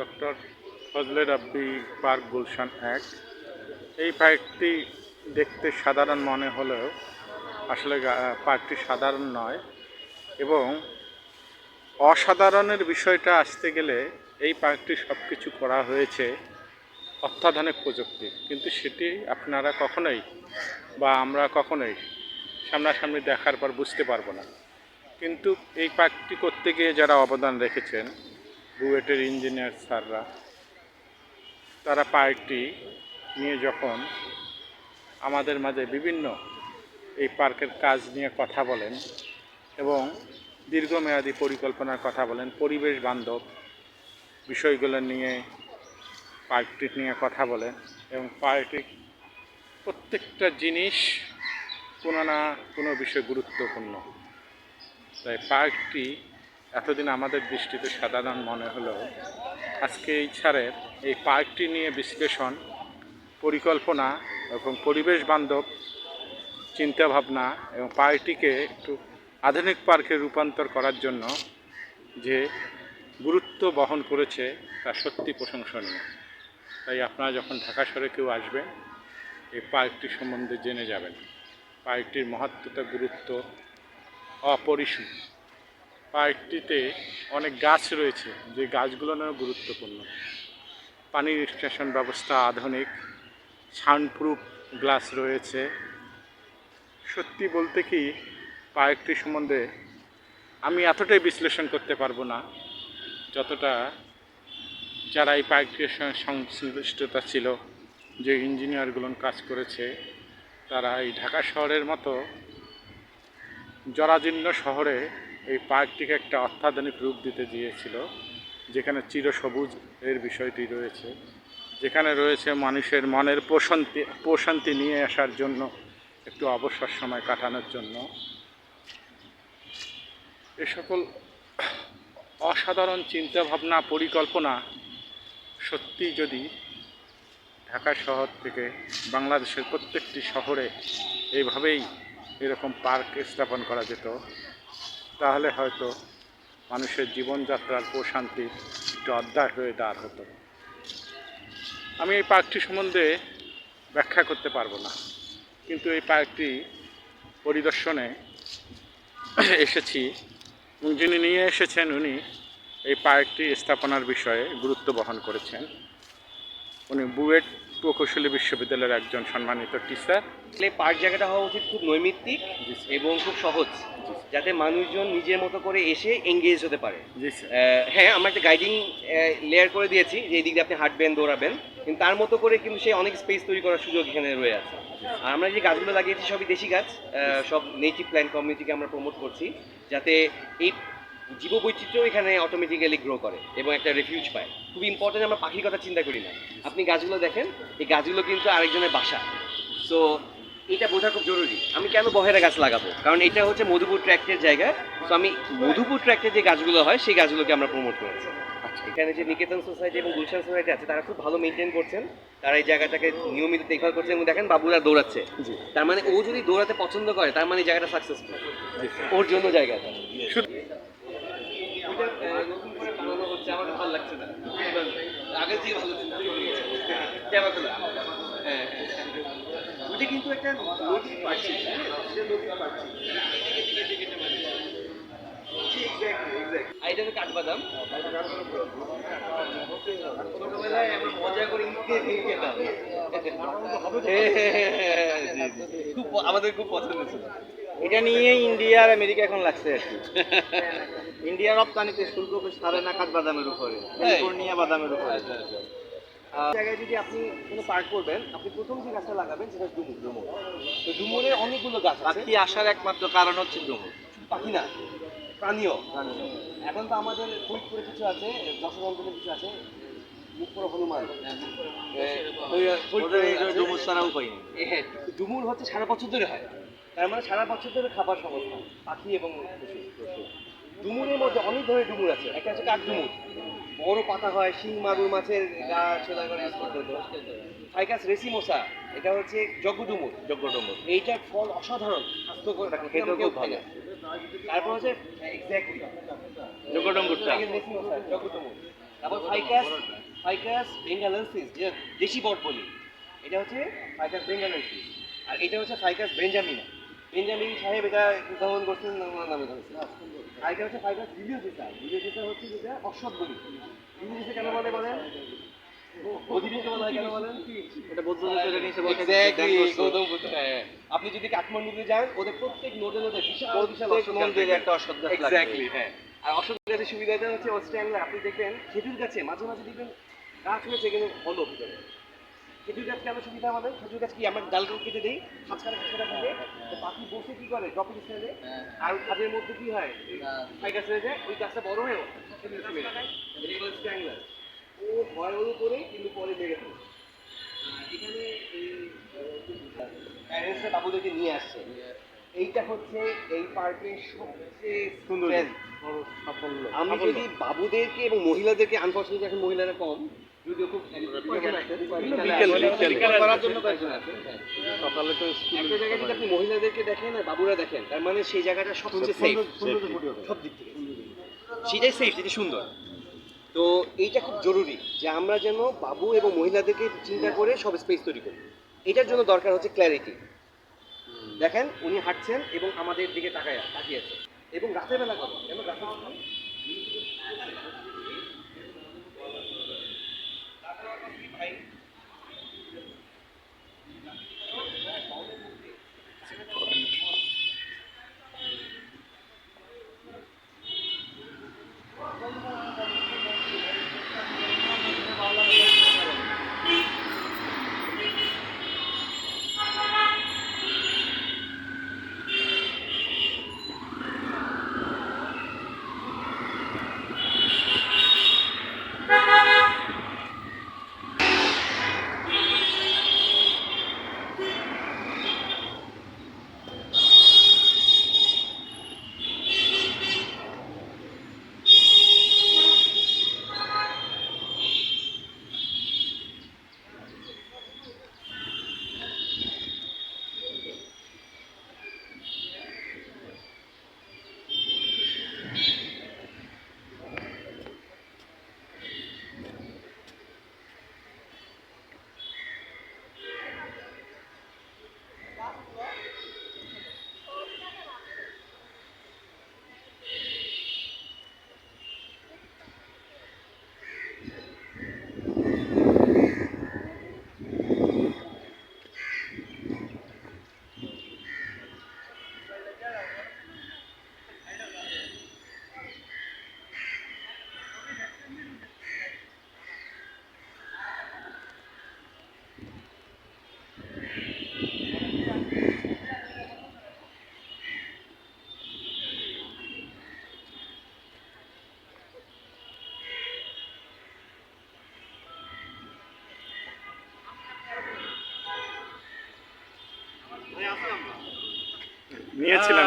Doctor Fazle Rabbi park Gulshan এক। এই পার্কটি দেখতে সাধারণ মনে হলেও আসলে পার্কটি সাধারণ নয় এবং অসাধারণের বিষয়টা আসতে গেলে এই পার্কটি সব কিছু করা হয়েছে অত্যাধুনিক প্রযুক্তি। কিন্তু সেটি আপনারা কখনোই বা আমরা কখনোই সামনাসামনি দেখার পর বুঝতে পারব না। কিন্তু এই পার্কটি করতে গিয়ে যারা অবদান রেখেছেন বুয়েটের ইঞ্জিনিয়ার স্যাররা, তারা পার্কটি নিয়ে যখন আমাদের মাঝে বিভিন্ন এই পার্কের কাজ নিয়ে কথা বলেন এবং দীর্ঘমেয়াদী পরিকল্পনার কথা বলেন, পরিবেশ বান্ধব বিষয়গুলো নিয়ে, পার্কটি নিয়ে কথা বলেন এবং পার্কটি প্রত্যেকটা জিনিস কোনো না কোনো বিষয় গুরুত্বপূর্ণ। তাই পার্কটি এতদিন আমাদের দৃষ্টিতে সাধারণ মনে হলেও আজকে এই ছাড়ের এই পার্কটি নিয়ে বিশ্লেষণ, পরিকল্পনা এবং পরিবেশ বান্ধব চিন্তাভাবনা এবং পার্কটিকে একটু আধুনিক পার্কে রূপান্তর করার জন্য যে গুরুত্ব বহন করেছে তা সত্যি প্রশংসনীয়। তাই আপনারা যখন ঢাকা শহরে কেউ আসবেন, এই পার্কটি সম্বন্ধে জেনে যাবেন। পার্কটির মহত্বতা, গুরুত্ব অপরিসীম। পার্কটিতে অনেক গাছ রয়েছে, যে গাছগুলো নাও গুরুত্বপূর্ণ। পানি নিষ্কাশন ব্যবস্থা আধুনিক সাউন্ডপ্রুফ গ্লাস রয়েছে। সত্যি বলতে কি, পার্কটি সম্বন্ধে আমি এতটাই বিশ্লেষণ করতে পারব না, যতটা যারা এই পার্কটির সংশ্লিষ্টতা ছিল, যে ইঞ্জিনিয়ারগুলো কাজ করেছে, তারা এই ঢাকা শহরের মতো জরাজীর্ণ শহরে এই পার্কটিকে একটা অত্যাধুনিক রূপ দিতে দিয়েছিল, যেখানে চিরসবুজ এর বিষয়টি রয়েছে। যেখানে রয়েছে মানুষের মনের প্রশান্তি প্রশান্তি নিয়ে আসার জন্য, একটু অবসর সময় কাটানোর জন্য। এ সকল অসাধারণ চিন্তাভাবনা, পরিকল্পনা সত্যি যদি ঢাকা শহর থেকে বাংলাদেশের প্রত্যেকটি শহরে এইভাবেই এরকম পার্ক স্থাপন করা যেত তাহলে হয়তো মানুষের জীবনযাত্রার প্রশান্তি একটু অধ্যায় হয়ে দাঁড় হতো। আমি এই পার্কটি সম্বন্ধে ব্যাখ্যা করতে পারব না, কিন্তু এই পার্কটি পরিদর্শনে এসেছি এবং যিনি নিয়ে এসেছেন উনি এই পার্কটি স্থাপনার বিষয়ে গুরুত্ব বহন করেছেন। উনি বুয়েট প্রকৌশলী বিশ্ববিদ্যালয়ের একজন সম্মানিত টিচার আসলে পার্ক জায়গাটা হওয়া উচিত খুব নৈমিত্তিক এবং খুব সহজ যাতে মানুষজন নিজের মতো করে এসে এঙ্গেজ হতে পারে। হ্যাঁ আমরা একটা গাইডিং লেয়ার করে দিয়েছি যে এই দিক দিয়ে আপনি হাঁটবেন দৌড়াবেন। কিন্তু তার মতো করে কিন্তু সেই অনেক স্পেস তৈরি করার সুযোগ এখানে রয়ে আছে। আর আমরা যে গাছগুলো লাগিয়েছি সবই দেশি গাছ সব নেটিভ প্ল্যান্ট কমিউনিটিকে আমরা প্রমোট করছি যাতে এই জীববৈচিত্র্য এখানে অটোমেটিক্যালি গ্রো করে এবং একটা রেফিউজ পায়। খুব ইম্পর্টেন্ট আমরা পাখির কথা চিন্তা করি না। আপনি গাছগুলো দেখেন এই গাছগুলো কিন্তু আরেকজনের বাসা। সো এটা বোঝা খুব জরুরি। আমি কেন বহেরা গাছ লাগাবো? কারণ এটা হচ্ছে মধুপুর ট্র্যাক্টের জায়গা। তো আমি মধুপুর ট্র্যাক্টের যে গাছগুলো হয় সেই গাছগুলোকে আমরা প্রমোট করেছি। আচ্ছা। এখানে যে নিকেতন সোসাইটি এবং গুলশান সোসাইটি আছে তারা খুব ভালো মেনটেন করছেন। তারা এই জায়গাটাকে নিয়মিত দেখভাল করছেন এবং দেখেন বাবুরা দৌড়াচ্ছে। তার মানে ও যদি দৌড়াতে পছন্দ করে তার মানে এই জায়গাটা সাকসেসফুল ওর জন্য জায়গাটা শুধু এটা, আহ, নতুন করে বানানো হচ্ছে, আমার ভালো লাগছে না। আগের থেকে ভালো ছিল। ক্যামাকুলা। হ্যাঁ। ওইটা কিন্তু একটা নদীর পাখি? নদীর পাখি। জি, exactly, exactly। আর এটা হচ্ছে কাঠবাদাম। ছোটবেলায় আমরা মজা করে ইট ভেঙে খেতাম। জি, জি। খুব আমাদের খুব পছন্দ ছিল এটা নিয়ে ইন্ডিয়া আর আমেরিকা এখন লাগছে আর কি ইন্ডিয়া রপ্তানিতে শুল্ক ছাড়ে না কাঠবাদামের উপরে ক্যালিফোর্নিয়া বাদামের উপরে আহ, জায়গায় যদি আপনি কোনো পার্ক করবেন আপনি প্রথম যে গাছটা লাগাবেন সেটা ডুমুর ডুমুর। তো ডুমুরে অনেকগুলো গাছ পাখি আসার একমাত্র কারণ হচ্ছে ডুমুর। পাখি না প্রাণীয় এখন তো আমাদের ফরিদপুরে কিছু আছে যশোর অঞ্চলে কিছু আছে। ডুমুর হ্যাঁ ডুমুর হচ্ছে সারা বছর ধরে হয়। তার মানে সারা বছর ধরে খাবার সংস্থান পাখি এবং। ডুমুরের মধ্যে অনেক ধরনের ডুমুর আছে। একটা হচ্ছে কাঠ ডুমুর। বড় পাতা হয় শিং মাগুর মাছের গা ছোলা করে ইউজ করতে হতো। ফাইকাস রেসিমোসা এটা হচ্ছে যজ্ঞ ডুমুর যোগ্য ডুমুর এইটার ফল অসাধারণ স্বাস্থ্যকর খেতেও খুব ভালো। তারপর হচ্ছে এক্স্যাক্টলি যোগ্য ডুমুরটা যজ্ঞ তারপর ফাইকাস ফাইকাস বেঙ্গালেন্সিস যে দেশি বট বলি এটা হচ্ছে ফাইকাস বেঙ্গালেন্সিস আর এটা হচ্ছে ফাইকাস বেঞ্জামিনা বেঞ্জামিন সাহেব এটা উদ্ভাবন করছেন আমার নামে ধরেছে আর এটা হচ্ছে হচ্ছে যেটা অসৎ বলি কেন বলে বলেন। আপনি যদি কাঠমান্ডুতে যান ওদের প্রত্যেক নোটে নোটে বিশাল বিশাল। একটা গাছ হ্যাঁ। আর অশ্বত্থ গাছের সুবিধাটা হচ্ছে অস্ট্রেলিয়া আপনি দেখবেন খেজুর গাছে মাঝে মাঝে দেখবেন গাছ হয়েছে কিন্তু হলো ভিতরে। খেজুর গাছ কেন সুবিধা আমাদের খেজুর গাছ কি আমরা ডালগুলো কেটে দিই? মাঝখানে খাঁচটা কেটে তো পাখি বসে কি করে? ড্রপিং স্টাইলে আর ওই খাদের মধ্যে কি হয়? হয়ে যায় ওই গাছটা বড় হয়েও স্ট্যাংলার ও ভয় ওর উপরে কিন্তু পরে এখানে এই প্যারেন্টসরা বাবুদেরকে নিয়ে আসছে। এইটা হচ্ছে এই পার্কের সবচেয়ে সুন্দর। সাফল্য। আমি যদি বাবুদেরকে এবং মহিলাদেরকে আনফর্চুনেটলি এখন মহিলারা কম যদিও খুব। সকালে তো একটা জায়গায় যদি আপনি মহিলাদেরকে দেখেন আর বাবুরা দেখেন। তার মানে সেই জায়গাটা সবচেয়ে সেফ সব দিক থেকে। সেটাই সেফ যেটা সুন্দর। তো এইটা খুব জরুরি যে আমরা যেন বাবু এবং মহিলাদেরকে চিন্তা করে সব স্পেস তৈরি করি। এটার জন্য দরকার হচ্ছে ক্ল্যারিটি দেখেন উনি হাঁটছেন এবং আমাদের দিকে তাকায় তাকিয়ে আছে। এবং রাতের বেলা করে কেন রাতের নিয়েছিলাম।